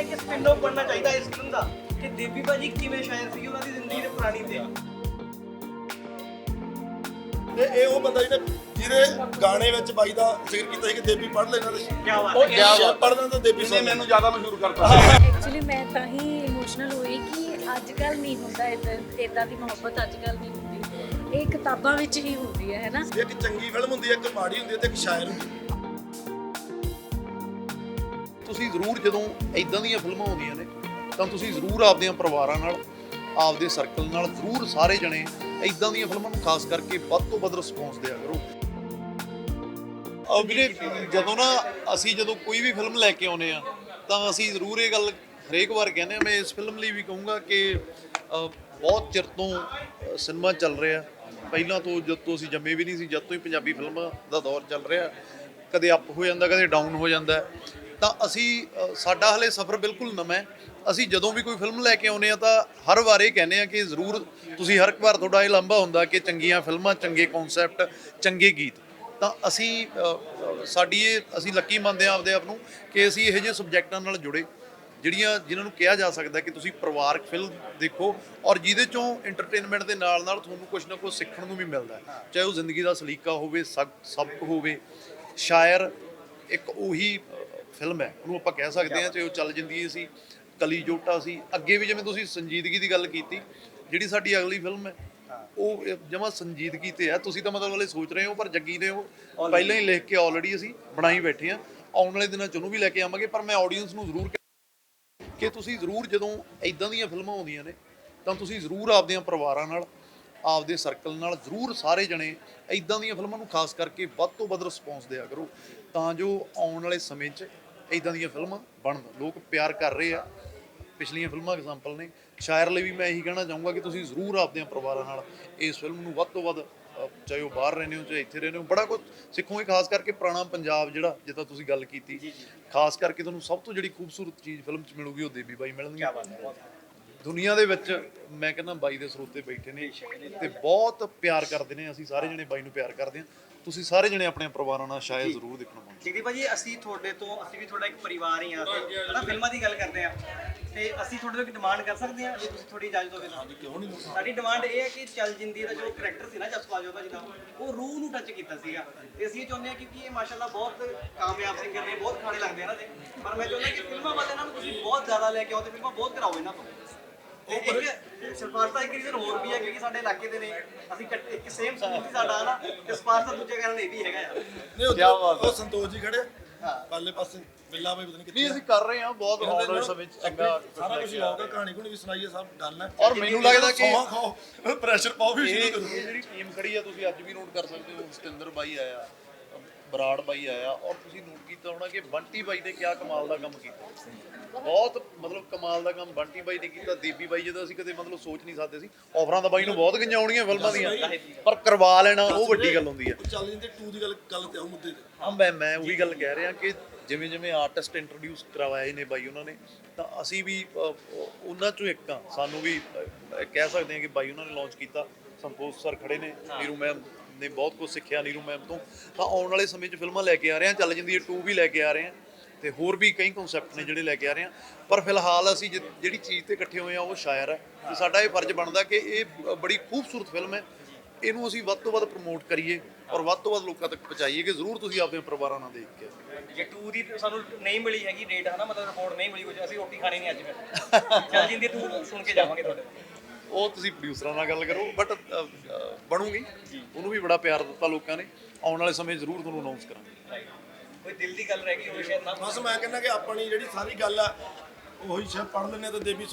ਹੈ ਕਿ spin of ਬਣਨਾ ਚਾਹੀਦਾ ਇਸ ਫਿਲਮ ਦਾ? ਕਿ ਦੇਵੀ ਭਾਜੀ ਕਿਵੇਂ ਸ਼ਾਇਰ ਸੀ ਉਹਨਾਂ ਦੀ ਜ਼ਿੰਦਗੀ ਦੇ ਪੁਰਾਣੀ ਤੇ ਤੇ ਇਹ ਉਹ ਬੰਦਾ ਜਿਹਨੇ ਜਿਹਦੇ ਗਾਣੇ ਵਿੱਚ ਬਾਈ ਦਾ ਜ਼ਿਕਰ ਕੀਤਾ ਸੀ ਕਿ ਦੇਵੀ ਪੜ੍ਹ ਲੈਣਾ ਤੇ ਕੀ ਬਾਤ ਉਹ ਕਿਆ ਪੜ੍ਹਦਾ ਤਾਂ ਦੇਵੀ ਸੁਣ ਮੈਨੂੰ ਜ਼ਿਆਦਾ ਮਸ਼ਹੂਰ ਕਰਤਾ। ਐਕਚੁਅਲੀ ਮੈਂ ਤਾਂ ਹੀ ਇਮੋਸ਼ਨਲ ਹੋਈ ਕਿ ਅੱਜ ਕੱਲ ਨਹੀਂ ਹੁੰਦਾ ਇਦਾਂ ਇਦਾਂ ਦੀ ਮੁਹੱਬਤ ਅੱਜ ਕੱਲ ਨਹੀਂ ਹੁੰਦੀ। ਇਹ ਕਿਤਾਬਾਂ ਵਿੱਚ ਹੀ ਹੁੰਦੀ ਹੈ ਹੈ ਨਾ? ਇੱਕ ਚੰਗੀ ਫਿਲਮ ਹੁੰਦੀ ਹੈ ਇੱਕ ਮਾੜੀ ਹੁੰਦੀ ਹੈ ਤੇ ਇੱਕ ਸ਼ਾਇਰ ਹੁੰਦੀ ਹੈ। ਤੁਸੀਂ ਜ਼ਰੂਰ ਜਦੋਂ ਇਦਾਂ ਦੀਆਂ ਫਿਲਮਾਂ ਆਉਂਦੀਆਂ ਨੇ, ਤਾਂ ਤੁਸੀਂ ਜ਼ਰੂਰ ਆਪਦਿਆਂ ਪਰਿਵਾਰਾਂ ਨਾਲ, ਆਪਦੇ ਸਰਕਲ ਨਾਲ ਜ਼ਰੂਰ ਸਾਰੇ ਜਣੇ ਇਦਾਂ ਦੀਆਂ ਫਿਲਮਾਂ ਨੂੰ ਖਾਸ ਕਰਕੇ ਵੱਧ ਤੋਂ ਵੱਧ ਰਿਸਪੌਂਸ ਦਿਆ ਕਰੋ। ਆ ਵੀਰੇ, ਜਦੋਂ ਨਾ ਅਸੀਂ ਜਦੋਂ ਕੋਈ ਵੀ ਫਿਲਮ ਲੈ ਕੇ ਆਉਨੇ ਆ ਤਾਂ ਅਸੀਂ ਜ਼ਰੂਰ ਇਹ ਗੱਲ ਹਰੇਕ ਵਾਰ ਕਹਿੰਦੇ ਆ ਮੈਂ ਇਸ ਫਿਲਮ ਲਈ ਵੀ ਕਹੂੰਗਾ ਕਿ ਬਹੁਤ ਚਿਰ ਤੋਂ ਸਿਨੇਮਾ ਚੱਲ ਰਿਹਾ। ਪਹਿਲਾਂ ਤੋਂ ਜਦ ਤੋਂ ਅਸੀਂ ਜੰਮੇ ਵੀ ਨਹੀਂ ਸੀ, ਜਦ ਤੋਂ ਹੀ ਪੰਜਾਬੀ ਫਿਲਮਾਂ ਦਾ ਦੌਰ ਚੱਲ ਰਿਹਾ, ਕਦੇ ਅਪ ਹੋ ਜਾਂਦਾ, ਕਦੇ ਡਾਊਨ ਹੋ ਜਾਂਦਾ। ਤਾਂ ਅਸੀਂ ਸਾਡਾ ਹਲੇ ਸਫ਼ਰ ਬਿਲਕੁਲ ਨਵਾਂ ਹੈ। ਅਸੀਂ ਜਦੋਂ ਵੀ ਕੋਈ ਫਿਲਮ ਲੈ ਕੇ ਆਉਨੇ ਆ ਤਾਂ ਹਰ ਵਾਰ ਇਹ ਕਹਿੰਦੇ ਆ ਕਿ ਜ਼ਰੂਰ ਤੁਸੀਂ ਹਰ ਇੱਕ ਵਾਰ ਤੁਹਾਡਾ ਇਹ ਲੰਬਾ ਹੁੰਦਾ ਕਿ ਚੰਗੀਆਂ ਫਿਲਮਾਂ, ਚੰਗੇ ਕਨਸੈਪਟ ਚੰਗੇ ਗੀਤ। ਤਾਂ ਅਸੀਂ ਸਾਡੀ ਇਹ ਅਸੀਂ ਲੱਕੀ ਮੰਨਦੇ ਆ ਆਪਦੇ ਆਪ ਨੂੰ ਕਿ ਅਸੀਂ ਇਹੋ ਜਿਹੇ ਸਬਜੈਕਟਾਂ ਨਾਲ ਜੁੜੇ, ਜਿਹੜੀਆਂ ਜਿਨ੍ਹਾਂ ਨੂੰ ਕਿਹਾ ਜਾ ਸਕਦਾ ਕਿ ਤੁਸੀਂ ਪਰਿਵਾਰਕ ਫਿਲਮ ਦੇਖੋ ਔਰ ਜਿਹਦੇ ਚੋਂ ਐਂਟਰਟੇਨਮੈਂਟ ਦੇ ਨਾਲ ਨਾਲ ਤੁਹਾਨੂੰ ਕੁਝ ਨਾ ਕੁਝ ਸਿੱਖਣ ਨੂੰ ਵੀ ਮਿਲਦਾ ਚਾਹੇ ਉਹ ਜ਼ਿੰਦਗੀ ਦਾ ਸਲੀਕਾ ਹੋਵੇ ਸਬ- ਸਬਕ ਹੋਵੇ, ਸ਼ਾਇਰ ਇੱਕ ਉਹੀ ਫਿਲਮ ਹੈ ਉਹਨੂੰ ਆਪਾਂ ਕਹਿ ਸਕਦੇ ਹਾਂ ਚਾਹੇ ਉਹ ਚੱਲ ਜਿੰਦੀ ਸੀ ਕਲੀ ਜੋਟਾ ਸੀ ਅੱਗੇ ਵੀ ਜਿਵੇਂ ਤੁਸੀਂ ਸੰਜੀਦਗੀ ਦੀ ਗੱਲ ਕੀਤੀ ਜਿਹੜੀ ਸਾਡੀ ਅਗਲੀ ਫਿਲਮ ਹੈ ਉਹ ਜਮਾ ਸੰਜੀਦਗੀ ਤੇ ਹੈ। ਤੁਸੀਂ ਤਾਂ ਮਤਲਬ ਵਾਲੇ ਸੋਚ ਰਹੇ ਹੋ ਪਰ ਜੱਗੀ ਨੇ ਉਹ ਪਹਿਲਾਂ ਹੀ ਲਿਖ ਕੇ ਆਲਰੇਡੀ ਅਸੀਂ ਬਣਾਈ ਬੈਠੇ ਆ ਆਉਣ ਵਾਲੇ ਦਿਨਾਂ ਚ ਉਹਨੂੰ ਵੀ ਲੈ ਕੇ ਆਵਾਂਗੇ ਪਰ ਮੈਂ ਆਡੀਅנס ਨੂੰ ਜ਼ਰੂਰ ਕਿ ਤੁਸੀਂ ਜ਼ਰੂਰ ਜਦੋਂ ਇਦਾਂ ਦੀਆਂ ਫਿਲਮਾਂ ਆਉਂਦੀਆਂ ਨੇ ਤਾਂ ਤੁਸੀਂ ਜ਼ਰੂਰ ਆਪਦਿਆਂ ਪਰਿਵਾਰਾਂ ਨਾਲ ਆਪਦੇ ਸਰਕਲ ਨਾਲ ਜ਼ਰੂਰ ਸਾਰੇ ਜਣੇ ਇਦਾਂ ਦੀਆਂ ਫਿਲਮਾਂ ਨੂੰ ਖਾਸ ਕਰਕੇ ਵੱਧ ਤੋਂ ਵੱਧ ਰਿਸਪੌਂਸ ਦਿਆ ਕਰੋ ਤਾਂ ਜੋ ਆਉਣ ਵਾਲੇ ਸਮੇਂ 'ਚ ਇਦਾਂ ਦੀਆਂ ਫਿਲਮਾਂ ਬਣਨ। ਲੋਕ ਪਿਆਰ ਕਰ ਰਹੇ ਆ। ਪਿਛਲੀਆਂ ਫਿਲਮਾਂ ਐਗਜ਼ਾਮਪਲ ਨੇ। ਸ਼ਾਇਰ ਲਈ ਵੀ ਮੈਂ ਇਹੀ ਕਹਿਣਾ ਚਾਹੂੰਗਾ ਕਿ ਤੁਸੀਂ ਜ਼ਰੂਰ ਆਪਦਿਆਂ ਪਰਿਵਾਰਾਂ ਨਾਲ ਇਸ ਫਿਲਮ ਨੂੰ ਵੱਧ ਤੋਂ ਵੱਧ ਚਾਹੇ ਉਹ ਬਾਹਰ ਰਹਿੰਦੇ ਹੋ ਚਾਹੇ ਇੱਥੇ ਰਹਿੰਦੇ ਹੋ ਬੜਾ ਕੁਝ ਸਿੱਖੋਗੇ ਖਾਸ ਕਰਕੇ ਪੁਰਾਣਾ ਪੰਜਾਬ ਜਿਹੜਾ ਜਿੱਦਾਂ ਤੁਸੀਂ ਗੱਲ ਕੀਤੀ। ਖਾਸ ਕਰਕੇ ਤੁਹਾਨੂੰ ਸਭ ਤੋਂ ਜਿਹੜੀ ਖੂਬਸੂਰਤ ਚੀਜ਼ ਫਿਲਮ 'ਚ ਮਿਲੂਗੀ ਉਹ ਦੇਵੀ ਬਾਈ ਮਿਲਣਗੇ ਦੁਨੀਆ ਦੇ ਵਿੱਚ ਮੈਂ ਕਹਿੰਦਾ ਬਾਈ ਦੇ ਸਰੋਤੇ ਬੈਠੇ ਨੇ ਤੇ ਬਹੁਤ ਪਿਆਰ ਕਰਦੇ ਨੇ ਅਸੀਂ ਸਾਰੇ ਜਣੇ ਬਾਈ ਨੂੰ ਪਿਆਰ ਕਰਦੇ ਹਾਂ। ਤੁਸੀਂ ਸਾਰੇ ਜਣੇ ਆਪਣੇ ਪਰਿਵਾਰਾਂ ਨਾਲ ਸ਼ਾਇਦ ਜ਼ਰੂਰ ਦੇਖਣਾ ਪਹੁੰਚੋ ਜਗਦੀਪ ਭਾਜੀ ਅਸੀਂ ਤੁਹਾਡੇ ਤੋਂ ਅਸੀਂ ਵੀ ਤੁਹਾਡਾ ਇੱਕ ਪਰਿਵਾਰ ਹੀ ਆ ਹਨਾ ਫਿਲਮਾਂ ਦੀ ਗੱਲ ਕਰਦੇ ਆ ਤੇ ਅਸੀਂ ਤੁਹਾਡੇ ਤੋਂ ਇੱਕ ਡਿਮਾਂਡ ਕਰ ਸਕਦੇ ਆ ਜੇ ਤੁਸੀਂ ਥੋੜੀ ਇਜਾਜ਼ਤ ਹੋਵੇ ਤਾਂ। ਕਿਉਂ ਨਹੀਂ ਸਾਡੀ ਡਿਮਾਂਡ ਇਹ ਹੈ ਕਿ ਚਲ ਜਿੰਦੀ ਦਾ ਜੋ ਕਰੈਕਟਰ ਸੀ ਨਾ ਜਸਪਾਲ ਜੋਧਾ ਜੀ ਦਾ ਉਹ ਰੂਹ ਨੂੰ ਟੱਚ ਕੀਤਾ ਸੀਗਾ। ਤੇ ਅਸੀਂ ਇਹ ਚਾਹੁੰਦੇ ਹਾਂ ਕਿਉਂਕਿ ਇਹ ਮਾਸ਼ਾਅੱਲਾ ਬਹੁਤ ਕਾਮਯਾਬ ਸਿੰਗਰ ਨੇ ਬਹੁਤ ਖਾਣੇ ਲੱਗਦੇ ਆ ਨਾ ਤੇ ਪਰ ਮੈਂ ਚਾਹੁੰਦਾ ਕਿ ਫਿਲਮਾਂ ਵਾਲੇ ਇਹਨਾਂ ਨੂੰ ਤੁਸੀਂ ਬਹੁਤ ਜ਼ਿਆਦਾ ਲੈ ਕੇ ਆਓ ਤੇ ਫਿਲਮਾਂ ਬਹੁਤ ਕਰਾਓ ਇਹਨਾਂ ਤੇ। ਇੱਕ ਸਰਪੰਚ ਦਾ ਇੱਕ ਰੀਜ਼ਨ ਹੋਰ ਵੀ ਹੈ ਕਿਉਂਕਿ ਸਾਡੇ ਇਲਾਕੇ ਦੇ ਨੇ ਅਸੀਂ ਇਕੱਠੇ- ਇੱਕ ਸੇਮ ਸਕੂਲ ਸੀ ਸਾਡਾ ਨਾ ਤੇ ਸਰਪੰਚ ਦਾ ਦੂਜੇ ਕਾਰਨ ਇਹ ਵੀ ਹੈਗਾ ਆ ਨਹੀਂ ਉਹ ਉਹ ਸੰਤੋਸ਼ ਜੀ ਖੜੇ ਹਾਂ। ਪਾਲੇ ਪਾਸੇ ਬਿੱਲਾ ਬਾਈ ਪਤਾ ਨਹੀਂ ਨਹੀਂ ਕਿੱਥੇ ਅਸੀਂ ਕਰ ਰਹੇ ਹਾਂ ਬਹੁਤ ਆਉਣ ਵਾਲੇ ਸਮੇਂ 'ਚ ਚੰਗਾ ਸਾਰਾ ਕੁਝ ਹੋਊਗਾ ਕਹਾਣੀ ਕੋਣੀ ਵੀ ਸੁਣਾਈਏ ਸਭ ਡਨ ਹੈ। ਔਰ ਮੈਨੂੰ ਲੱਗਦਾ ਕਿ ਸੌਂ ਖਾਓ ਪ੍ਰੈਸ਼ਰ ਪਾਓ ਵੀ ਇਹ ਸ਼ੁਰੂ ਕਰੋ। ਇਹ ਜਿਹੜੀ ਟੀਮ ਖੜੀ ਆ ਤੁਸੀਂ ਅੱਜ ਵੀ ਨੋਟ ਕਰ ਸਕਦੇ ਹੋ ਸਤਿੰਦਰ ਬਾਈ ਆਇਆ। ਬਰਾੜ ਬਾਈ ਆਇਆ ਔਰ ਤੁਸੀਂ ਨੋਟ ਕੀਤਾ ਹੋਣਾ ਕਿ ਬੰਟੀ ਬਾਈ ਨੇ ਕਿਆ ਕਮਾਲ ਦਾ ਕੰਮ ਕੀਤਾ। ਬਹੁਤ ਮਤਲਬ ਕਮਾਲ ਦਾ ਕੰਮ ਬੰਟੀ ਬਾਈ ਨੇ ਕੀਤਾ ਦੀਪੀ ਬਾਈ ਜਦੋਂ ਅਸੀਂ ਕਦੇ ਮਤਲਬ ਸੋਚ ਨਹੀਂ ਸਕਦੇ ਸੀ ਆਫਰਾਂ ਤਾਂ ਬਾਈ ਨੂੰ ਬਹੁਤ ਗਈਆਂ ਆਉਣੀਆਂ ਫਿਲਮਾਂ ਦੀਆਂ ਪਰ ਕਰਵਾ ਲੈਣਾ ਉਹ ਵੱਡੀ ਗੱਲ ਹੁੰਦੀ ਹੈ ਉਹ ਚੱਲ ਜਾਂਦੇ 2 ਦੀ ਗੱਲ ਗੱਲ ਤੇ ਆਉ ਮੁੱਦੇ ਤੇ। ਹਾਂ ਮੈਂ ਮੈਂ ਉਹੀ ਗੱਲ ਕਹਿ ਰਿਹਾ ਕਿ ਜਿਵੇਂ ਜਿਵੇਂ ਆਰਟਿਸਟ ਇੰਟਰੋਡਿਊਸ ਕਰਵਾਏ ਨੇ ਬਾਈ ਉਹਨਾਂ ਨੇ ਤਾਂ ਅਸੀਂ ਵੀ ਉਹਨਾਂ ਚੋਂ ਇੱਕ ਆ। ਸਾਨੂੰ ਵੀ ਕਹਿ ਸਕਦੇ ਹਾਂ ਕਿ ਬਾਈ ਉਹਨਾਂ ਨੇ ਲਾਂਚ ਕੀਤਾ। ਸੰਤੋਸ਼ ਸਰ ਖੜੇ ਨੇ ਨੀਰੂ ਮੈਮ ਨੇ ਬਹੁਤ ਕੁਝ ਸਿੱਖਿਆ ਨੀਰੂ ਮੈਮ ਤੋਂ ਤਾਂ ਆਉਣ ਵਾਲੇ ਸਮੇਂ 'ਚ ਫਿਲਮਾਂ ਲੈ ਕੇ ਆ ਰਹੇ ਹਾਂ ਚੱਲ ਜਾਂਦੀ ਹੈ 2 ਵੀ ਲੈ ਕੇ ਆ ਰਹੇ ਹਾਂ ਤੇ ਹੋਰ ਵੀ ਕਈ ਕਨਸੈਪਟ ਨੇ ਜਿਹੜੇ ਲੈ ਕੇ ਆ ਰਹੇ ਹਾਂ ਪਰ ਫਿਲਹਾਲ ਅਸੀਂ ਜਿਹੜੀ ਚੀਜ਼ ਤੇ ਇਕੱਠੇ ਹੋਏ ਆ ਉਹ ਸ਼ਾਇਰ ਹੈ ਤੇ ਸਾਡਾ ਇਹ ਫਰਜ਼ ਬਣਦਾ ਕਿ ਇਹ ਬੜੀ ਖੂਬਸੂਰਤ ਫਿਲਮ ਹੈ ਇਹਨੂੰ ਅਸੀਂ ਵੱਧ ਤੋਂ ਵੱਧ ਪ੍ਰਮੋਟ ਕਰੀਏ ਔਰ ਵੱਧ ਤੋਂ ਵੱਧ ਲੋਕਾਂ ਤੱਕ ਪਹੁੰਚਾਈਏ ਕਿ ਜ਼ਰੂਰ ਤੁਸੀਂ ਆਪਣੇ ਪਰਿਵਾਰਾਂ ਨਾਲ ਦੇਖ ਕੇ। ਜੇ 2 ਦੀ ਸਾਨੂੰ ਨਹੀਂ ਮਿਲੀ ਹੈਗੀ ਡੇਟ ਹਨਾ ਮਤਲਬ ਰਿਪੋਰਟ ਨਹੀਂ ਮਿਲੀ ਕੁਝ ਅਸੀਂ ਰੋਟੀ ਖਾਣੀ ਨਹੀਂ ਅੱਜ ਫਿਰ ਚੱਲ ਜਿੰਦੀ 2 ਸੁਣ ਕੇ ਜਾਵਾਂਗੇ ਤੁਹਾਡੇ ਉਹ ਤੁਸੀਂ ਪ੍ਰੋਡਿਊਸਰਾਂ ਨਾਲ ਗੱਲ ਕਰੋ ਬਟ ਬਣੂਗੀ। ਉਹਨੂੰ ਵੀ ਬੜਾ ਪਿਆਰ ਦਿੱਤਾ ਲੋਕਾਂ ਨੇ। ਆਉਣ ਵਾਲੇ ਸਮੇਂ ਜ਼ਰੂਰ ਤੁਹਾਨੂੰ ਅਨਾਉਂਸ ਕਰਾਂਗੇ। ਕੋਈ ਦਿਲ ਦੀ ਗੱਲ ਰਹਿ ਗਈ ਹੋਵੇ ਸ਼ਾਇਦ ਨਾ ਬਸ ਮੈਂ ਕਹਿੰਦਾ ਕਿ ਆਪਣੀ ਜਿਹੜੀ ਸਾਰੀ ਗੱਲ ਆ ਉਹੀ ਸ਼ਾਇਦ ਪੜ੍ਹ ਲੈਂਦੇ ਆ ਤੇ ਦੇਵੀ